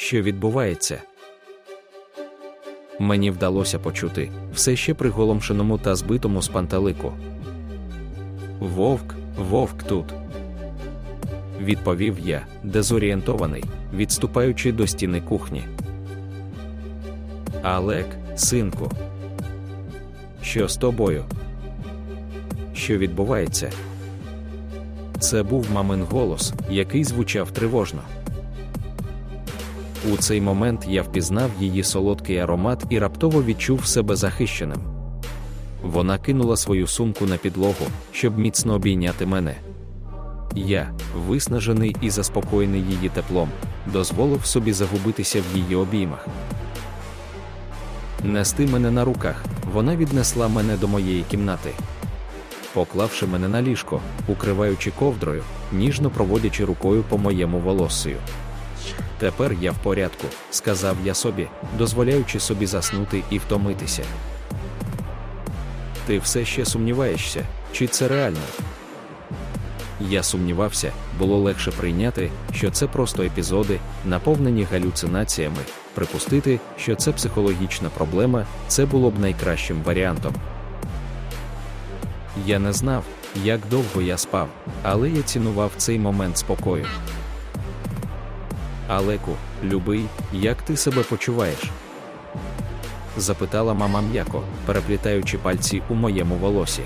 Що відбувається? Мені вдалося почути все ще приголомшеному та збитому з пантелику. Вовк, вовк тут. Відповів я, дезорієнтований, відступаючи до стіни кухні. Алек, синку. Що з тобою? Що відбувається? Це був мамин голос, який звучав тривожно. У цей момент я впізнав її солодкий аромат і раптово відчув себе захищеним. Вона кинула свою сумку на підлогу, щоб міцно обійняти мене. Я, виснажений і заспокоєний її теплом, дозволив собі загубитися в її обіймах. Нести мене на руках, вона віднесла мене до моєї кімнати. Поклавши мене на ліжко, укриваючи ковдрою, ніжно проводячи рукою по моєму волоссю. Тепер я в порядку, сказав я собі, дозволяючи собі заснути і втомитися. Ти все ще сумніваєшся, чи це реально? Я сумнівався, було легше прийняти, що це просто епізоди, наповнені галюцинаціями, припустити, що це психологічна проблема, це було б найкращим варіантом. Я не знав, як довго я спав, але я цінував цей момент спокою. Алеку, любий, як ти себе почуваєш? запитала мама м'яко, переплітаючи пальці у моєму волосі.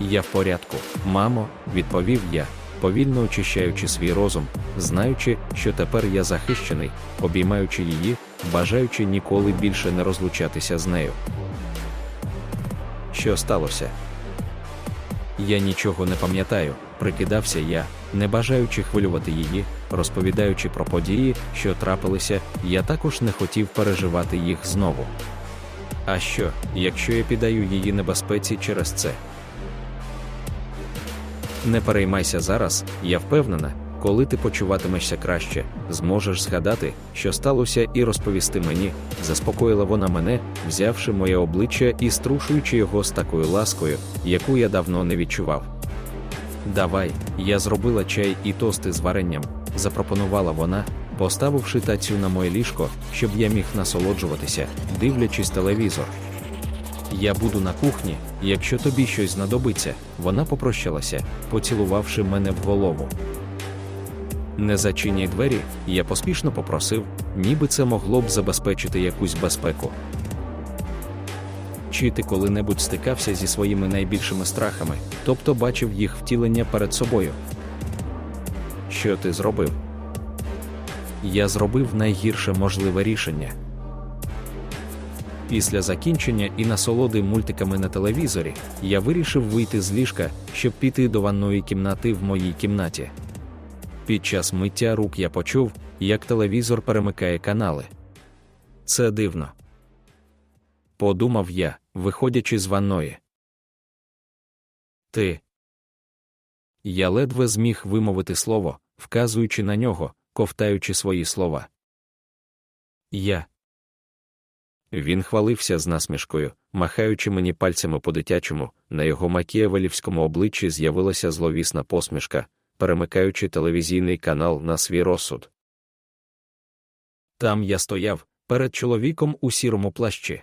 Я в порядку, мамо, відповів я, повільно очищаючи свій розум, знаючи, що тепер я захищений, обіймаючи її, бажаючи ніколи більше не розлучатися з нею. Що сталося? Я нічого не пам'ятаю, прикидався я, не бажаючи хвилювати її, розповідаючи про події, що трапилися, я також не хотів переживати їх знову. А що, якщо я піддаю її небезпеці через це? Не переймайся зараз, я впевнена, коли ти почуватимешся краще, зможеш згадати, що сталося, і розповісти мені, заспокоїла вона мене, взявши моє обличчя і струшуючи його з такою ласкою, яку я давно не відчував. Давай, я зробила чай і тости з варенням, запропонувала вона, поставивши тацю на моє ліжко, щоб я міг насолоджуватися, дивлячись телевізор. Я буду на кухні, якщо тобі щось знадобиться, вона попрощалася, поцілувавши мене в голову. Не зачиняй двері, я поспішно попросив, ніби це могло б забезпечити якусь безпеку. Чи ти коли-небудь стикався зі своїми найбільшими страхами, тобто бачив їх втілення перед собою? Що ти зробив? Я зробив найгірше можливе рішення. Після закінчення і насолоди мультиками на телевізорі я вирішив вийти з ліжка, щоб піти до ванної кімнати в моїй кімнаті. Під час миття рук я почув, як телевізор перемикає канали. Це дивно. Подумав я, виходячи з ванної. Ти. Я ледве зміг вимовити слово, вказуючи на нього, ковтаючи свої слова. Я. Він хвалився з насмішкою, махаючи мені пальцями по дитячому, на його макієвелівському обличчі з'явилася зловісна посмішка, перемикаючи телевізійний канал на свій розсуд. Там я стояв перед чоловіком у сірому плащі.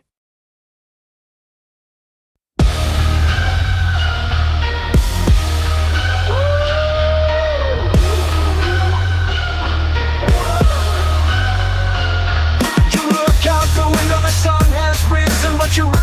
you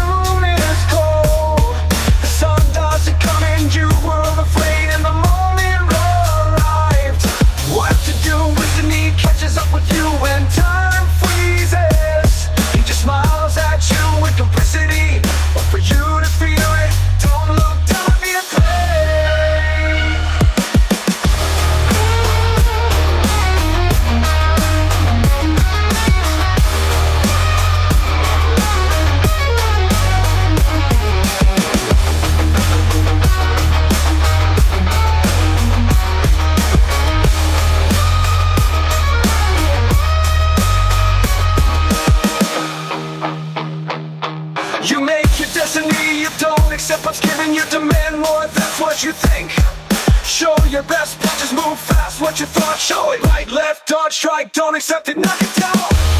When you demand more, that's what you think. Show your best punches, move fast. What you thought, show it. Right, left, dodge, strike Don't accept it, knock it down.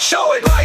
show it. like